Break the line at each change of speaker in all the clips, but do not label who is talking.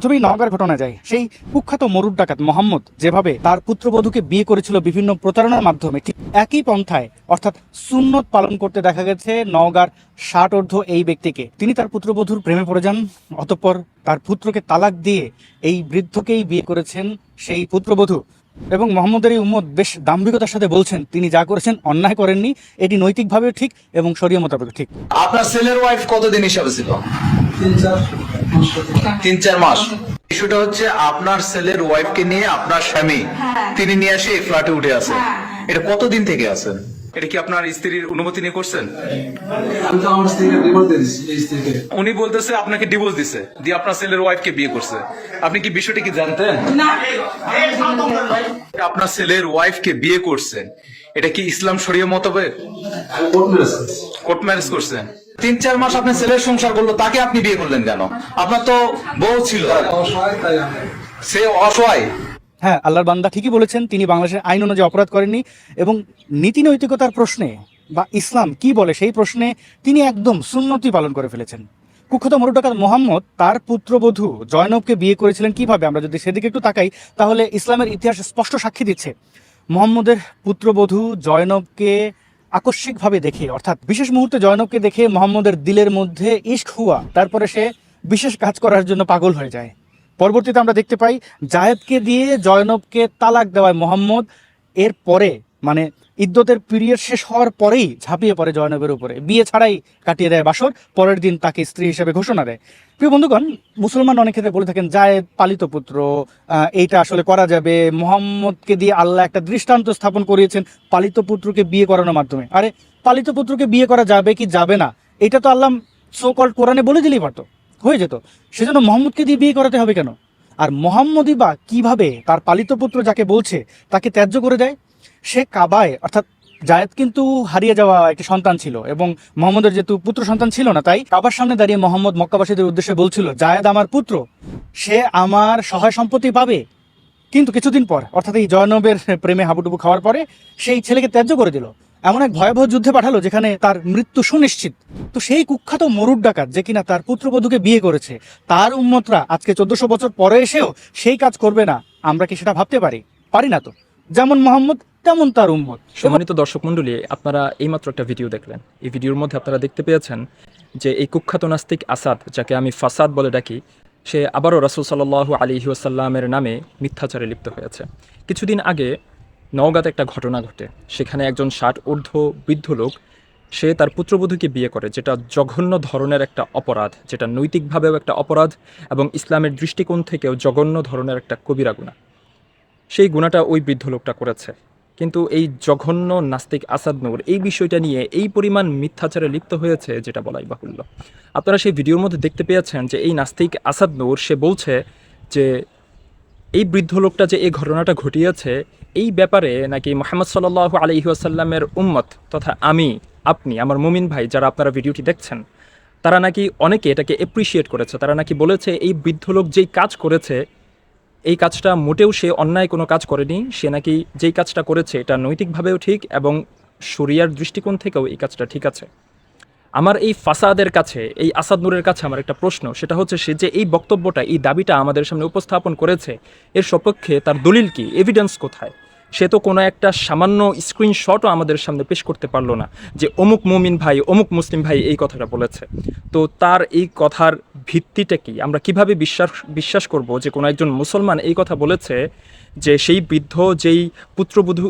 প্রথমেই নওগাঁর ঘটনা যায়। সেই কুখ্যাত মরুর ডাকাত মোহাম্মদ যেভাবে তার পুত্রবধূকে বিয়ে করেছিল বিভিন্ন প্রতারণার মাধ্যমে, ঠিক একই পন্থায়, অর্থাৎ সুন্নত পালন করতে দেখা গেছে নওগাঁর ষাট অর্ধ এই ব্যক্তিকে। তিনি তার পুত্রবধূর প্রেমে পড়ে যান, অতঃপর তার পুত্রকে তালাক দিয়ে এই বৃদ্ধকেই বিয়ে করেছেন সেই পুত্রবধূ। এবং মোহাম্মদের এই উম্মত বেশ দাম্ভিকতার সাথে বলছেন, তিনি যা করেছেন অন্যায় করেননি, এটি নৈতিকভাবে ঠিক এবং শরীয় মোতাবেক ঠিক।
আপনার ছেলের ওয়াইফ কতদিন হিসাবে ছিল?
তিন চার মাস।
ইস্যুটা হচ্ছে আপনার ছেলের ওয়াইফকে নিয়ে আপনার স্বামী তিনি নিয়ে এসে এই ফ্ল্যাটে উঠে আছেন। এটা কতদিন থেকে আছেন? এটা কি আপনার স্ত্রীর অনুমতি নিয়ে করছেন? উনি বলতেছে আপনাকে ডিভোর্স দিছে দিয়ে আপনার ছেলের ওয়াইফকে বিয়ে করছে। আপনি কি বিষয়টা কি জানতেন? আপনার ছেলের ওয়াইফকে বিয়ে করছেন। এটা কি ইসলাম শরীয় মোতাবেক
আমি কোর্ট ম্যারেজ
কোর্ট ম্যারেজ করছেন। তিন চার মাস আপনি ছেলের সংসার করল তাকে আপনি বিয়ে করলেন কেন? আপনার তো বউ ছিল। সে অসহায়।
হ্যাঁ আল্লাহর বান্দা ঠিকই বলেছেন তিনি বাংলাদেশের আইন অনুযায়ী অপরাধ করেননি এবং নীতি নৈতিকতার প্রশ্নে বা ইসলাম কি বলে সেই প্রশ্নে তিনি একদম সুন্নতি পালন করে ফেলেছেন। কুখ্যাত মরুডাকাত মোহাম্মদ তার পুত্রবধূ জয়নবকে বিয়ে করেছিলেন কীভাবে? আমরা যদি সেদিকে একটু তাকাই তাহলে ইসলামের ইতিহাস স্পষ্ট সাক্ষী দিচ্ছে। মোহাম্মদের পুত্রবধূ জয়নবকে আকস্মিকভাবে দেখে, অর্থাৎ বিশেষ মুহূর্তে জয়নবকে দেখে মোহাম্মদের দিলের মধ্যে ইস্ক হুয়া, তারপরে সে বিশেষ কাজ করার জন্য পাগল হয়ে যায়। পরবর্তীতে আমরা দেখতে পাই জায়েদকে দিয়ে জয়নবকে তালাক দেওয়ায় মোহাম্মদ এর পরে মানে ইদ্যতের পিরিয়ড শেষ হওয়ার পরেই ঝাঁপিয়ে পড়ে জয়নবের উপরে। বিয়ে ছাড়াই কাটিয়ে দেয় বাসর, পরের দিন তাকে স্ত্রী হিসেবে ঘোষণা দেয়। প্রিয় বন্ধুগণ, মুসলমান অনেক ক্ষেত্রে বলে থাকেন, জায়েদ পালিত পুত্র এইটা আসলে করা যাবে। মোহাম্মদকে দিয়ে আল্লাহ একটা দৃষ্টান্ত স্থাপন করিয়েছেন পালিত পুত্রকে বিয়ে করানোর মাধ্যমে। আরে, পালিত পুত্রকে বিয়ে করা যাবে কি যাবে না? এটা তো আল্লাহ সো কোরআনে বলে দিলেই পারতো, হয়ে যেত। সেজন্য মোহাম্মদকে দিয়ে বিয়ে করাতে হবে কেন? আর মোহাম্মদই বা কীভাবে তার পালিত পুত্র যাকে বলছে, তাকে ত্যায্য করে দেয়? সে কাবায়, অর্থাৎ জায়েদ কিন্তু হারিয়ে যাওয়া একটি সন্তান ছিল এবং মোহাম্মদের যেহেতু পুত্র সন্তান ছিল না, তাই কাবার সামনে দাঁড়িয়ে মোহাম্মদ মক্কাবাসীদের উদ্দেশ্যে বলছিল, জায়েদ আমার পুত্র, সে আমার সহায় সম্পত্তি পাবে। কিন্তু কিছুদিন পর, অর্থাৎ এই জয়নবের প্রেমে হাবুডুবু খাওয়ার পরে, সেই ছেলেকে ত্যায্য করে দিল। এমন এক ভয়াবহ যুদ্ধে পাঠালো যেখানে তার মৃত্যু সুনিশ্চিত। তো সেই কুখ্যাত মরুর ডাকাত যে কিনা তার পুত্রবধূকে বিয়ে করেছে, তার উম্মতরা আজকে চোদ্দশো বছর পরে এসেও সেই কাজ করবে না। আমরা কি সেটা ভাবতে পারি? পারি না তো। যেমন মোহাম্মদ, তেমন তার উম্মত।
সম্মানিত দর্শক মণ্ডলী, আপনারা এইমাত্র একটা ভিডিও দেখলেন। এই ভিডিওর মধ্যে আপনারা দেখতে পেয়েছেন যে এই কুখ্যাত নাস্তিক আসাদ, যাকে আমি ফাসাদ বলে ডাকি, সে আবারও রাসুল সাল্লাহ আলী ওয়াসাল্লামের নামে মিথ্যাচারে লিপ্ত হয়েছে। কিছুদিন আগে নওগাঁতে একটা ঘটনা ঘটে। সেখানে একজন ষাট ঊর্ধ্ব বৃদ্ধ লোক, সে তার পুত্রবধূকে বিয়ে করে, যেটা জঘন্য ধরনের একটা অপরাধ, যেটা নৈতিকভাবেও একটা অপরাধ এবং ইসলামের দৃষ্টিকোণ থেকেও জঘন্য ধরনের একটা কবিরা গুণা। সেই গুণাটা ওই বৃদ্ধ লোকটা করেছে। কিন্তু এই জঘন্য নাস্তিক আসাদ নূর এই বিষয়টা নিয়ে এই পরিমাণ মিথ্যাচারে লিপ্ত হয়েছে যেটা বলাই বাহুল্য। আপনারা সেই ভিডিওর মধ্যে দেখতে পেয়েছেন যে এই নাস্তিক আসাদ নূর, সে বলছে যে এই বৃদ্ধ লোকটা যে এই ঘটনাটা ঘটিয়েছে, এই ব্যাপারে নাকি মোহাম্মদ সাল্লাহ আলহি আসাল্লামের উম্মত তথা আমি, আপনি, আমার মুমিন ভাই যারা আপনারা ভিডিওটি দেখছেন, তারা নাকি অনেকে এটাকে অ্যাপ্রিসিয়েট করেছে। তারা নাকি বলেছে, এই বৃদ্ধ লোক যেই কাজ করেছে, এই কাজটা মোটেও সে অন্যায় কোনো কাজ করেনি, সে নাকি যেই কাজটা করেছে এটা নৈতিকভাবেও ঠিক এবং শরিয়ার দৃষ্টিকোণ থেকেও এই কাজটা ঠিক আছে। আমার এই ফাসাদের কাছে, এই আসাদ নূরের কাছে আমার একটা প্রশ্ন, সেটা হচ্ছে সে যে এই বক্তব্যটা, এই দাবিটা আমাদের সামনে উপস্থাপন করেছে, এর সপক্ষে তার দলিল কি? এভিডেন্স কোথায়? সে তো কোনো একটা সামান্য স্ক্রিনশটও আমাদের সামনে পেশ করতে পারল না, যে অমুক মুমিন ভাই, অমুক মুসলিম ভাই এই কথাটা বলেছে। তো তার এই কথার ভিত্তিটা কি? আমরা কীভাবে বিশ্বাস বিশ্বাস করব যে কোনো একজন মুসলমান এই কথা বলেছে যে সেই বৃদ্ধ যেই পুত্রবধূ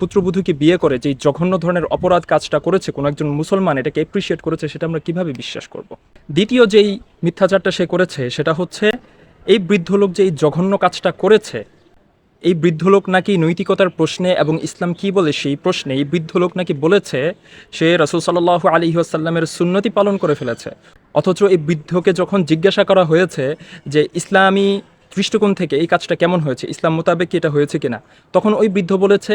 পুত্রবধূকে বিয়ে করে, যেই জঘন্য ধরনের অপরাধ কাজটা করেছে, কোনো একজন মুসলমান এটাকে অ্যাপ্রিসিয়েট করেছে, সেটা আমরা কীভাবে বিশ্বাস করব? দ্বিতীয় যেই মিথ্যাচারটা সে করেছে, সেটা হচ্ছে এই বৃদ্ধ লোক যে এই জঘন্য কাজটা করেছে, এই বৃদ্ধ লোক নাকি নৈতিকতার প্রশ্নে এবং ইসলাম কি বলে সেই প্রশ্নে এই বৃদ্ধ লোক নাকি বলেছে, সে রসুল সাল্লাহ আলী আসাল্লামের সুন্নতি পালন করে ফেলেছে। অথচ এই বৃদ্ধকে যখন জিজ্ঞাসা করা হয়েছে যে ইসলামী দৃষ্টিকোণ থেকে এই কাজটা কেমন হয়েছে? ইসলাম মোতাবেক কি এটা হয়েছে কিনা? তখন ওই বৃদ্ধ বলেছে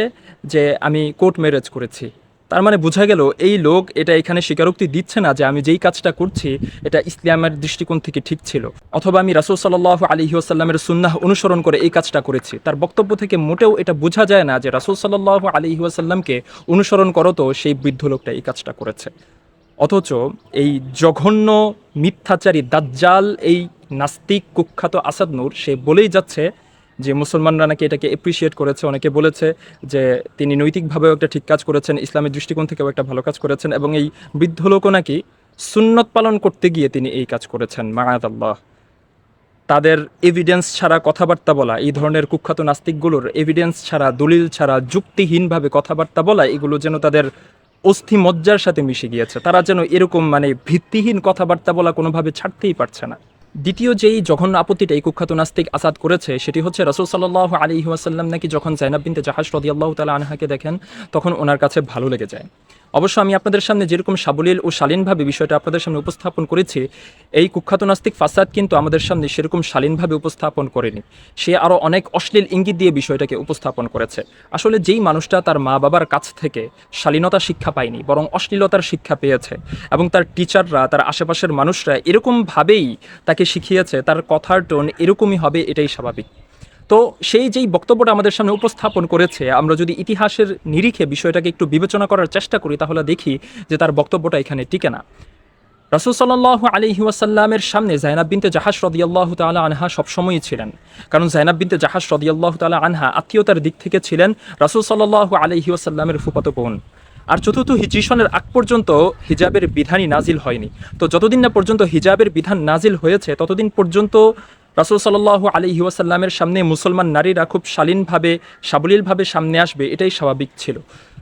যে, আমি কোর্ট ম্যারেজ করেছি। তার মানে বোঝা গেল এই লোক এটা এখানে স্বীকারোক্তি দিচ্ছে না যে, আমি যেই কাজটা করছি, এটা ইসলামের দৃষ্টিকোণ থেকে ঠিক ছিল। অথবা আমি রাসুল সাল্লাহ আলী আসাল্লামের সুন্নাহ অনুসরণ করে এই কাজটা করেছি। তার বক্তব্য থেকে মোটেও এটা বোঝা যায় না যে, রাসুল সাল্লাহ আলী আসাল্লামকে অনুসরণ করো তো সেই বৃদ্ধ লোকটা এই কাজটা করেছে। অথচ এই জঘন্য মিথ্যাচারী দাজ্জাল, এই নাস্তিক কুখ্যাত আসাদ নূর, সে বলেই যাচ্ছে যে মুসলমানরা নাকি এটাকে এপ্রিসিয়েট করেছে। অনেকে বলেছে যে তিনি নৈতিকভাবেও একটা ঠিক কাজ করেছেন, ইসলামের দৃষ্টিকোণ থেকেও একটা ভালো কাজ করেছেন এবং এই বৃদ্ধ লোকও নাকি সুন্নত পালন করতে গিয়ে তিনি এই কাজ করেছেন মায়াত আল্লাহ তাদের এভিডেন্স ছাড়া কথাবার্তা বলা, এই ধরনের কুখ্যাত নাস্তিকগুলোর এভিডেন্স ছাড়া, দলিল ছাড়া, যুক্তিহীনভাবে কথাবার্তা বলা, এগুলো যেন তাদের অস্থি মজ্জার সাথে মিশে গিয়েছে। তারা যেন এরকম মানে ভিত্তিহীন কথাবার্তা বলা কোনোভাবে ছাড়তেই পারছে না। দ্বিতীয় যেই জঘন্য আপত্তিটা এই কুখ্যাত নাস্তিক আসাদ করেছে, সেটি হচ্ছে রসুল সাল্লাহ আলী ওয়াসাল্লাম নাকি যখন জাইনাব বিনতে জাহাজ রদিয়াল্লাহ তালা আনহাকে দেখেন, তখন ওনার কাছে ভালো লেগে যায়। অবশ্য আমি আপনাদের সামনে যেরকম সাবলীল ও শালীনভাবে বিষয়টা আপনাদের সামনে উপস্থাপন করেছি, এই কুখ্যাত নাস্তিক ফাসাদ কিন্তু আমাদের সামনে সেরকম শালীনভাবে উপস্থাপন করেনি। সে আরও অনেক অশ্লীল ইঙ্গিত দিয়ে বিষয়টাকে উপস্থাপন করেছে। আসলে যেই মানুষটা তার মা বাবার কাছ থেকে শালীনতা শিক্ষা পায়নি, বরং অশ্লীলতার শিক্ষা পেয়েছে এবং তার টিচাররা, তার আশেপাশের মানুষরা এরকমভাবেই তাকে শিখিয়েছে, তার কথার টোন এরকমই হবে, এটাই স্বাভাবিক। তো সেই যেই বক্তব্যটা আমাদের সামনে উপস্থাপন করেছে, আমরা যদি ইতিহাসের নিরিখে বিষয়টাকে একটু বিবেচনা করার চেষ্টা করি, তাহলে দেখি যে তার বক্তব্যটা এখানে টিকে না। রাসুল সাল্লাহ আলহি ওয়াসাল্লামের সামনে জাইনাব বিনতে জাহাজ রদিয়াল্লাহ তালা আনহা সবসময়ই ছিলেন। কারণ জাইনাব বিনতে জাহাজ রদিয়াল্লাহ তালা আনহা আত্মীয়তার দিক থেকে ছিলেন রাসুল সাল্লাহ আলহি ওয়াসাল্লামের ফুপাতো বোন। আর চতুর্থ হিজরি সনের আগ পর্যন্ত হিজাবের বিধানই নাজিল হয়নি। তো যতদিন না পর্যন্ত হিজাবের বিধান নাজিল হয়েছে, ততদিন পর্যন্ত রাসুল সাল্লাহ আলহি ওয়াসাল্লামের সামনে মুসলমান নারীরা খুব শালীনভাবে, সাবলীলভাবে সামনে আসবে, এটাই স্বাভাবিক ছিল।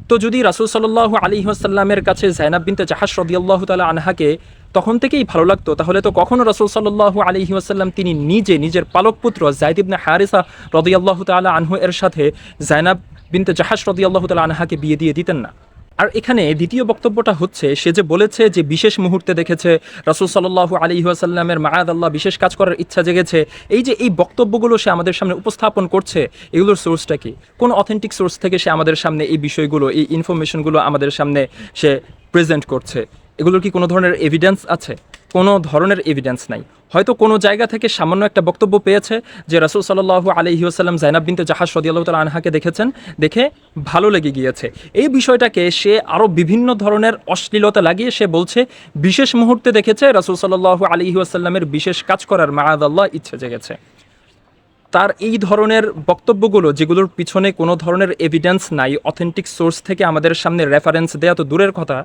তো যদি রাসুল সাল্লাহ আলী ওয়াসাল্লামের কাছে জাইনাব বিনতে জাহাজ রদিয়াল্লাহ তালা আনহাকে তখন থেকেই ভালো লাগতো, তাহলে তো কখনো রাসুল সাল্লাহ আলহি ওয়াসাল্লাম তিনি নিজে নিজের পালক পুত্র জায়দ হারিসা রদিয়াল্লাহ তালা আনহু এর সাথে জাইনাব বিনতে জাহাজ রদিয়াল্লাহ তালা আনহাকে বিয়ে দিয়ে দিতেন না। আর এখানে দ্বিতীয় বক্তব্যটা হচ্ছে, সে যে বলেছে যে বিশেষ মুহূর্তে দেখেছে রাসুল সাল্লাহ আলী ওয়াসাল্লামের মায়াদ আল্লাহ বিশেষ কাজ করার ইচ্ছা জেগেছে। এই যে এই বক্তব্যগুলো সে আমাদের সামনে উপস্থাপন করছে, এগুলোর সোর্সটা কি? কোন অথেন্টিক সোর্স থেকে সে আমাদের সামনে এই বিষয়গুলো, এই ইনফরমেশনগুলো আমাদের সামনে সে প্রেজেন্ট করছে? এগুলোর কি কোনো ধরনের এভিডেন্স আছে? কোনো ধরনের এভিডেন্স নাই। হয়তো কোনো জায়গা থেকে সামান্য একটা বক্তব্য পেয়েছে যে রাসুল সাল্লাহ আলহি আসাল্লাম জাইনাব বিনতে জাহাজ সদিয়াল্লাহ তাল আনহাকে দেখেছেন, দেখে ভালো লেগে গিয়েছে। এই বিষয়টাকে সে আরও বিভিন্ন ধরনের অশ্লীলতা লাগিয়ে সে বলছে, বিশেষ মুহূর্তে দেখেছে রাসুল সাল্লাহ আলহি আসাল্লামের বিশেষ কাজ করার মায়াদ আল্লাহ ইচ্ছে জেগেছে। তার এই ধরনের বক্তব্যগুলো, যেগুলোর পিছনে কোনো ধরনের এভিডেন্স নাই অথেন্টিক সোর্স থেকে আমাদের সামনে রেফারেন্স দেয়া তো দূরের কথা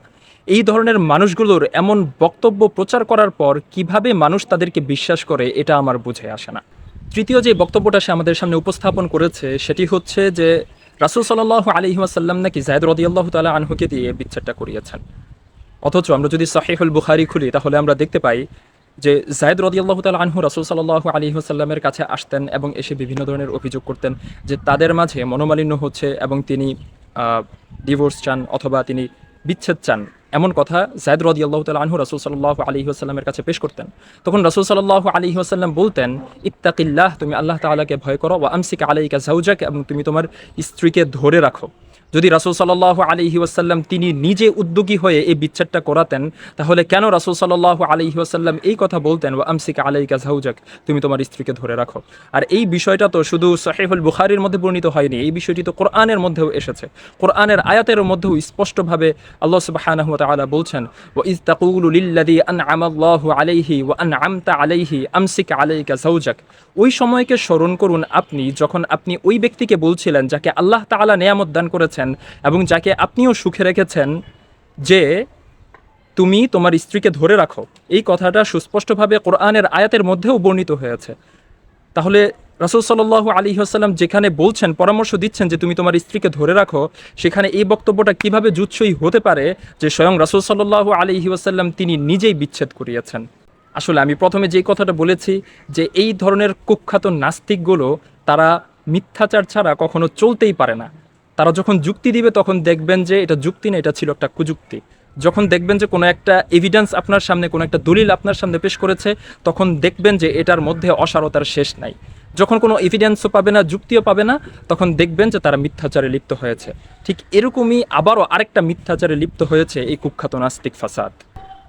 এই ধরনের মানুষগুলোর এমন বক্তব্য প্রচার করার পর কীভাবে মানুষ তাদেরকে বিশ্বাস করে, এটা আমার বুঝে আসে না। তৃতীয় যে বক্তব্যটা সে আমাদের সামনে উপস্থাপন করেছে, সেটি হচ্ছে যে রাসুল সাল্লাহ আলহিমাসাল্লাম নাকি জায়দ রদিয়াল্লাহ তালা আনহুকে দিয়ে বিচ্ছেদটা করিয়েছেন। অথচ আমরা যদি সাহেহুল বুখারি খুলি, তাহলে আমরা দেখতে পাই যে জায়দ রদিয়াল্লাহ তাল আনহু রাসুল সাল্লাহ আলী কাছে আসতেন এবং এসে বিভিন্ন ধরনের অভিযোগ করতেন যে তাদের মাঝে মনোমালিন্য হচ্ছে এবং তিনি ডিভোর্স চান অথবা তিনি বিচ্ছেদ চান। এমন কথা জায়দ রদি আল্লাহ তাল আনহু রাসুল সাল্লাহ আলী কাছে পেশ করতেন। তখন রাসুল সাল্লাহ আলী আসাল্লাম বলতেন, ইত্তাকিল্লাহ, তুমি আল্লাহ তালাকে ভয় করো ও আমসিকা আলাইকা জাউজাক এবং তুমি তোমার স্ত্রীকে ধরে রাখো। যদি রাসুল সাল্লাহ আলহি ওয়াসাল্লাম তিনি নিজে উদ্যোগী হয়ে এই বিচ্ছেদটা করাতেন, তাহলে কেন রাসুল সাল্লাহ আলহি ওয়াসাল্লাম এই কথা বলতেন ও আমসিকা আলাইকা জাউজাক তুমি তোমার স্ত্রীকে ধরে রাখো? আর এই বিষয়টা তো শুধু সাহেবুল বুখারির মধ্যে বর্ণিত হয়নি, এই বিষয়টি তো কোরআনের মধ্যেও এসেছে। কোরআনের আয়াতের মধ্যেও স্পষ্টভাবে আল্লাহ সুবাহানাহু বলছেন ও ইজ তাকুলু লিল্লাযী আনআমাল্লাহু আলাইহি ওয়া আনআমতা আলাইহি আমসিক আলাইকা জাউজাক ওই সময়কে স্মরণ করুন আপনি যখন আপনি ওই ব্যক্তিকে বলছিলেন যাকে আল্লাহ তাআলা নেয়ামত দান করেছেন এবং যাকে আপনিও সুখে রেখেছেন যে তুমি তোমার স্ত্রীকে ধরে রাখো। এই কথাটা সুস্পষ্টভাবে কোরআনের আয়াতের মধ্যেও বর্ণিত হয়েছে। তাহলে রাসুল সাল্লাহ আলী আসাল্লাম যেখানে বলছেন, পরামর্শ দিচ্ছেন যে তুমি তোমার স্ত্রীকে ধরে রাখো, সেখানে এই বক্তব্যটা কীভাবে জুৎসই হতে পারে যে স্বয়ং রাসুল সাল্লাহ আলী আসাল্লাম তিনি নিজেই বিচ্ছেদ করিয়েছেন। আসলে আমি প্রথমে যেই কথাটা বলেছি যে এই ধরনের কুখ্যাত নাস্তিকগুলো তারা মিথ্যাচার ছাড়া কখনো চলতেই পারে না। তারা যখন যুক্তি দিবে, তখন দেখবেন যে এটা যুক্তি না, এটা ছিল একটা কুযুক্তি। যখন দেখবেন যে কোনো একটা এভিডেন্স আপনার সামনে, কোনো একটা দলিল আপনার সামনে পেশ করেছে, তখন দেখবেন যে এটার মধ্যে অসারতার শেষ নাই। যখন কোনো এভিডেন্সও পাবে না, যুক্তিও পাবে না, তখন দেখবেন যে তারা মিথ্যাচারে লিপ্ত হয়েছে। ঠিক এরকমই আবারও আরেকটা মিথ্যাচারে লিপ্ত হয়েছে এই কুখ্যাত নাস্তিক ফাসাদ।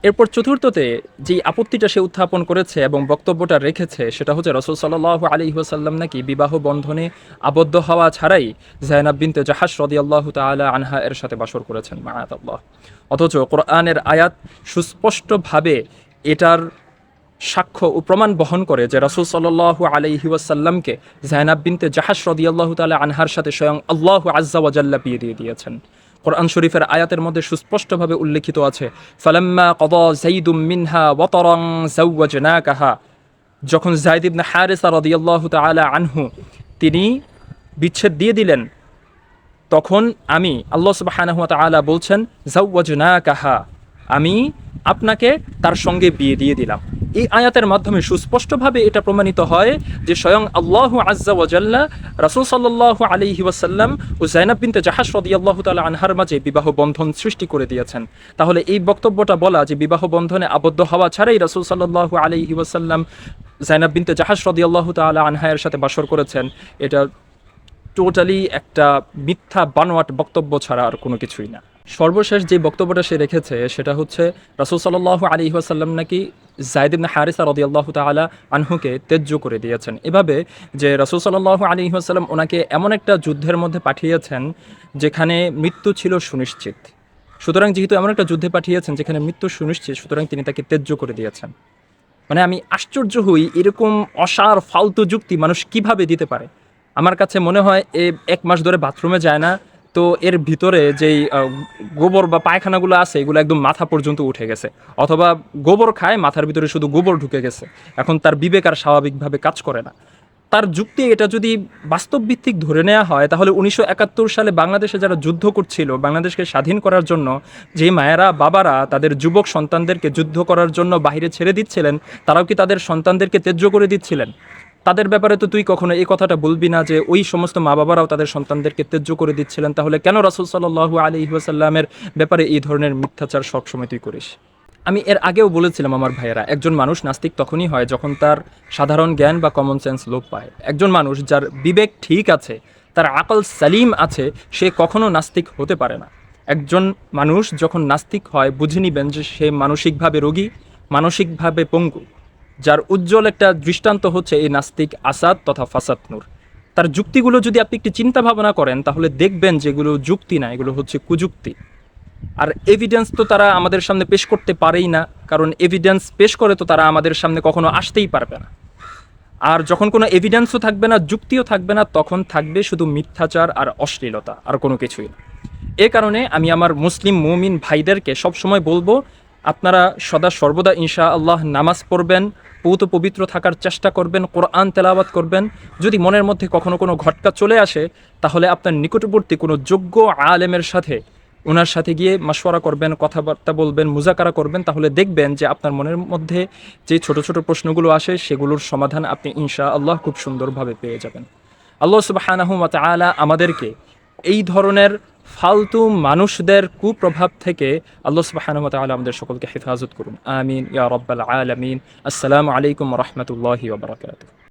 এরপর চতুর্থতে যে আপত্তিটা সে উত্থাপন করেছে এবং বক্তব্যটা রেখেছে, সেটা হচ্ছে রসুল সাল্লাহ আলী ওসাল্লাম নাকি বিবাহ বন্ধনে আবদ্ধ হওয়া ছাড়াই জায়নাব বিনতে জাহাস রদি আল্লাহ তালা আনহা এর সাথে বাসর করেছেন মায়াত আল্লাহ অথচ কোরআনের আয়াত সুস্পষ্টভাবে এটার সাক্ষ্য ও প্রমাণ বহন করে যে রাসুল সাল্লাহ আলাইহি ওয়াসাল্লামকে জায়নাব বিনতে রদি আল্লাহ তালা আনহার সাথে স্বয়ং আল্লাহ আজ্জা ওয়াজাল্লা বিয়ে দিয়ে দিয়েছেন। কোরআন শরীফের আয়াতের মধ্যে সুস্পষ্টভাবে উল্লেখিত আছে, ফালাম্মা কদ জাইদুম মিনহা ওয়াতরং জাউওয়াজনাকাহা যখন জাইদ ইবনে হারিসা রাদিয়াল্লাহু তাআলা আনহু, তিনি বিচ্ছেদ দিয়ে দিলেন, তখন আমি, আল্লাহ সুবহানাহু ওয়া তাআলা বলছেন জাউওয়াজনাকাহা আমি আপনাকে তার সঙ্গে বিয়ে দিয়ে দিলাম। এই আয়াতের মাধ্যমে সুস্পষ্টভাবে এটা প্রমাণিত হয় যে স্বয়ং আল্লাহ আজ্জা ওয়াজাল্লা রাসূল সাল্লাল্লাহু আলাইহি ওয়াসাল্লাম ও জাইনাব বিনতে জাহাস রাদিয়াল্লাহু তাআলা আনহার মাঝে বিবাহ বন্ধন সৃষ্টি করে দিয়েছেন। তাহলে এই বক্তব্যটা বলা যে বিবাহ বন্ধনে আবদ্ধ হওয়া ছাড়াই রাসূল সাল্লাল্লাহু আলাইহি ওয়াসাল্লাম জাইনাব বিনতে জাহাস রাদিয়াল্লাহু তাআলা আনহায়ের সাথে বাসর করেছেন, এটা টোটালি একটা মিথ্যা বানোয়াট বক্তব্য ছাড়া আর কোনো কিছুই না। সর্বশেষ যে বক্তব্যটা সে রেখেছে সেটা হচ্ছে রাসুল সাল্লাহ আলী ওয়াসাল্লাম নাকি জায়দিন হারিসা রদিয়াল্লাহ তালা আনহুকে তেজ্য করে দিয়েছেন। এভাবে যে রাসুল সাল্লাহ আলী ওয়াসাল্লাম ওনাকে এমন একটা যুদ্ধের মধ্যে পাঠিয়েছেন যেখানে মৃত্যু ছিল সুনিশ্চিত। সুতরাং যেহেতু এমন একটা যুদ্ধে পাঠিয়েছেন যেখানে মৃত্যু সুনিশ্চিত, সুতরাং তিনি তাকে তেজ্য করে দিয়েছেন। মানে আমি আশ্চর্য হই এরকম অসার, ফালতু যুক্তি মানুষ কীভাবে দিতে পারে? আমার কাছে মনে হয় এ এক মাস ধরে বাথরুমে যায় না তো এর ভিতরে যেই গোবর বা পায়খানাগুলো আছে, এগুলো একদম মাথা পর্যন্ত উঠে গেছে। অথবা গোবর খায়, মাথার ভিতরে শুধু গোবর ঢুকে গেছে। এখন তার বিবেক আর স্বাভাবিকভাবে কাজ করে না। তার যুক্তি এটা যদি বাস্তব ভিত্তিক ধরে নেওয়া হয়, তাহলে উনিশশো একাত্তর সালে বাংলাদেশে যারা যুদ্ধ করছিল, বাংলাদেশকে স্বাধীন করার জন্য যে মায়েরা, বাবারা তাদের যুবক সন্তানদেরকে যুদ্ধ করার জন্য বাইরে ছেড়ে দিচ্ছিলেন, তারাও কি তাদের সন্তানদেরকে তেজ্য করে দিচ্ছিলেন? তাদের ব্যাপারে তো তুই কখনো এই কথাটা বলবি না যে ওই সমস্ত মা বাবারাও তাদের সন্তানদেরকে তেজ্য করে দিচ্ছিলেন? তাহলে কেন রাসুল সাল্লাহু আলি ওয়াসাল্লামের ব্যাপারে এই ধরনের মিথ্যাচার সবসময় তুই করিস? আমি এর আগেও বলেছিলাম আমার ভাইয়েরা, একজন মানুষ নাস্তিক তখনই হয় যখন তার সাধারণ জ্ঞান বা কমন সেন্স লোপ পায়। একজন মানুষ যার বিবেক ঠিক আছে, তার আকল সালিম আছে, সে কখনো নাস্তিক হতে পারে না। একজন মানুষ যখন নাস্তিক হয়, বুঝে নিবেন যে সে মানসিকভাবে রোগী, মানসিকভাবে পঙ্গু। যার উজ্জ্বল একটা দৃষ্টান্ত হচ্ছে এই নাস্তিক আসাদ তথা ফাসাদ নূর। তার যুক্তিগুলো যদি আপনি একটি চিন্তা ভাবনা করেন, তাহলে দেখবেন যেগুলো যুক্তি না, এগুলো হচ্ছে কুযুক্তি। আর এভিডেন্স তো তারা আমাদের সামনে পেশ করতে পারেই না, কারণ এভিডেন্স পেশ করে তো তারা আমাদের সামনে কখনো আসতেই পারবে না। আর যখন কোনো এভিডেন্সও থাকবে না, যুক্তিও থাকবে না, তখন থাকবে শুধু মিথ্যাচার আর অশ্লীলতা, আর কোনো কিছুই না। এ কারণে আমি আমার মুসলিম মুমিন ভাইদেরকে সবসময় বলব আপনারা সদা সর্বদা ইনশা আল্লাহ নামাজ পড়বেন, পৌত পবিত্র থাকার চেষ্টা করবেন, কোরআন তেলাওয়াত করবেন। যদি মনের মধ্যে কখনো কোনো ঘটকা চলে আসে, তাহলে আপনার নিকটবর্তী কোনো যোগ্য আলেমের সাথে ওনার সাথে গিয়ে মাসওয়ারা করবেন, কথাবার্তা বলবেন, মুজাকারা করবেন, তাহলে দেখবেন যে আপনার মনের মধ্যে যে ছোট ছোট প্রশ্নগুলো আসে, সেগুলোর সমাধান আপনি ইনশা আল্লাহ খুব সুন্দরভাবে পেয়ে যাবেন। আল্লাহ সুবাহানাহু তাআলা আমাদেরকে এই ধরনের ফালতু মানুষদের কুপ্রভাব থেকে আল্লাহ সুবাহানাহু তাআলা আমাদের সকলকে হেফাজত করুন। আমিন। ইয়া রব্বাল আলামিন। আসসালামু আলাইকুম রহমতুল্লাহি ওবরাকাতুহ